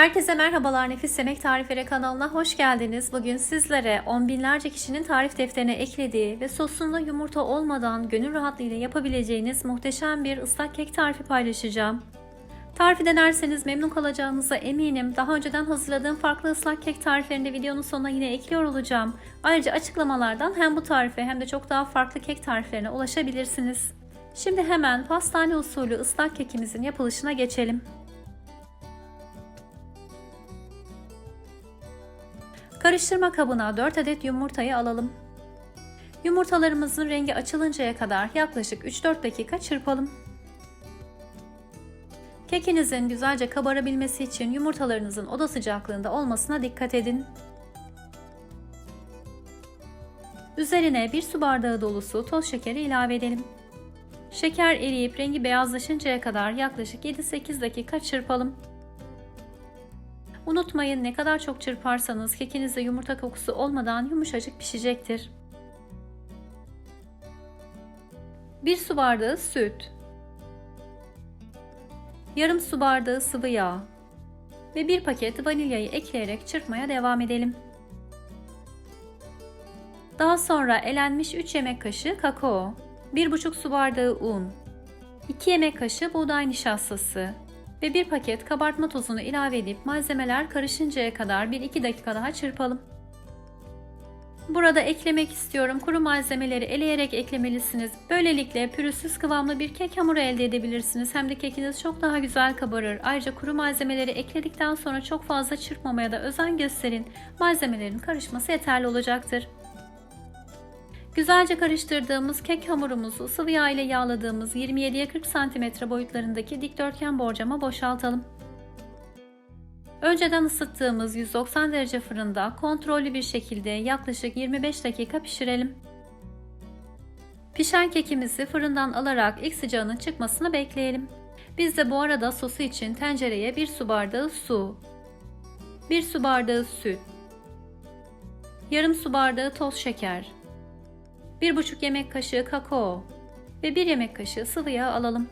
Herkese merhabalar Nefis Yemek Tarifleri kanalına hoş geldiniz. Bugün sizlere on binlerce kişinin tarif defterine eklediği ve sosunda yumurta olmadan gönül rahatlığıyla yapabileceğiniz muhteşem bir ıslak kek tarifi paylaşacağım. Tarifi denerseniz memnun kalacağınıza eminim. Daha önceden hazırladığım farklı ıslak kek tariflerini de videonun sonuna yine ekliyor olacağım. Ayrıca açıklamalardan hem bu tarife hem de çok daha farklı kek tariflerine ulaşabilirsiniz. Şimdi hemen pastane usulü ıslak kekimizin yapılışına geçelim. Karıştırma kabına 4 adet yumurtayı alalım. Yumurtalarımızın rengi açılıncaya kadar yaklaşık 3-4 dakika çırpalım. Kekinizin güzelce kabarabilmesi için yumurtalarınızın oda sıcaklığında olmasına dikkat edin. Üzerine 1 su bardağı dolusu toz şekeri ilave edelim. Şeker eriyip rengi beyazlaşıncaya kadar yaklaşık 7-8 dakika çırpalım. Unutmayın ne kadar çok çırparsanız kekinizde yumurta kokusu olmadan yumuşacık pişecektir. 1 su bardağı süt, yarım su bardağı sıvı yağ ve 1 paket vanilyayı ekleyerek çırpmaya devam edelim. Daha sonra elenmiş 3 yemek kaşığı kakao, 1,5 su bardağı un, 2 yemek kaşığı buğday nişastası, ve bir paket kabartma tozunu ilave edip malzemeler karışıncaya kadar 1-2 dakika daha çırpalım. Burada eklemek istiyorum. Kuru malzemeleri eleyerek eklemelisiniz. Böylelikle pürüzsüz kıvamlı bir kek hamuru elde edebilirsiniz. Hem de kekiniz çok daha güzel kabarır. Ayrıca kuru malzemeleri ekledikten sonra çok fazla çırpmamaya da özen gösterin. Malzemelerin karışması yeterli olacaktır. Güzelce karıştırdığımız kek hamurumuzu sıvı yağ ile yağladığımız 27'ye 40 cm boyutlarındaki dikdörtgen borcama boşaltalım. Önceden ısıttığımız 190 derece fırında kontrollü bir şekilde yaklaşık 25 dakika pişirelim. Pişen kekimizi fırından alarak ilk sıcağının çıkmasını bekleyelim. Biz de bu arada sosu için tencereye 1 su bardağı su, 1 su bardağı süt, yarım su bardağı toz şeker, 1,5 yemek kaşığı kakao ve 1 yemek kaşığı sıvı yağ alalım.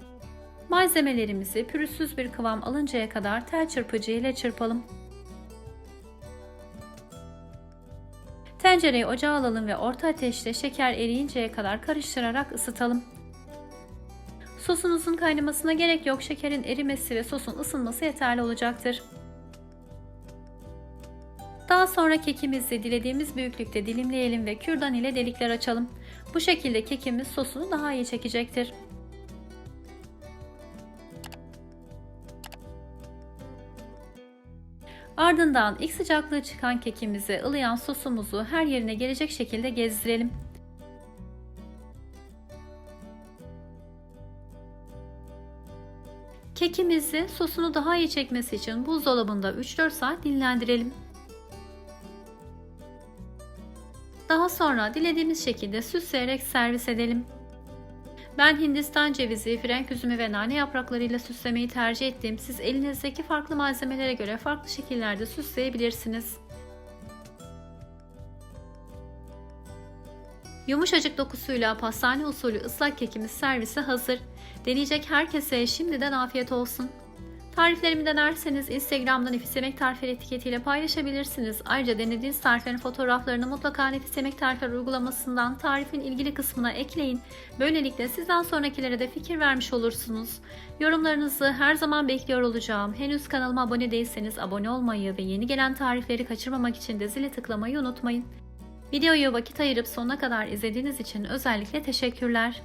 Malzemelerimizi pürüzsüz bir kıvam alıncaya kadar tel çırpıcı ile çırpalım. Tencereyi ocağa alalım ve orta ateşte şeker eriyinceye kadar karıştırarak ısıtalım. Sosunuzun kaynamasına gerek yok. Şekerin erimesi ve sosun ısınması yeterli olacaktır. Daha sonra kekimizi dilediğimiz büyüklükte dilimleyelim ve kürdan ile delikler açalım. Bu şekilde kekimiz sosunu daha iyi çekecektir. Ardından ilk sıcaklığı çıkan kekimizi ılıyan sosumuzu her yerine gelecek şekilde gezdirelim. Kekimizi sosunu daha iyi çekmesi için buzdolabında 3-4 saat dinlendirelim. Daha sonra dilediğimiz şekilde süsleyerek servis edelim. Ben Hindistan cevizi, frenk üzümü ve nane yapraklarıyla süslemeyi tercih ettim. Siz elinizdeki farklı malzemelere göre farklı şekillerde süsleyebilirsiniz. Yumuşacık dokusuyla pastane usulü ıslak kekimiz servise hazır. Deneyecek herkese şimdiden afiyet olsun. Tariflerimi denerseniz Instagram'da Nefis Yemek Tarifleri etiketiyle paylaşabilirsiniz. Ayrıca denediğiniz tariflerin fotoğraflarını mutlaka Nefis Yemek Tarifleri uygulamasından tarifin ilgili kısmına ekleyin. Böylelikle sizden sonrakilere de fikir vermiş olursunuz. Yorumlarınızı her zaman bekliyor olacağım. Henüz kanalıma abone değilseniz abone olmayı ve yeni gelen tarifleri kaçırmamak için de zile tıklamayı unutmayın. Videoyu vakit ayırıp sonuna kadar izlediğiniz için özellikle teşekkürler.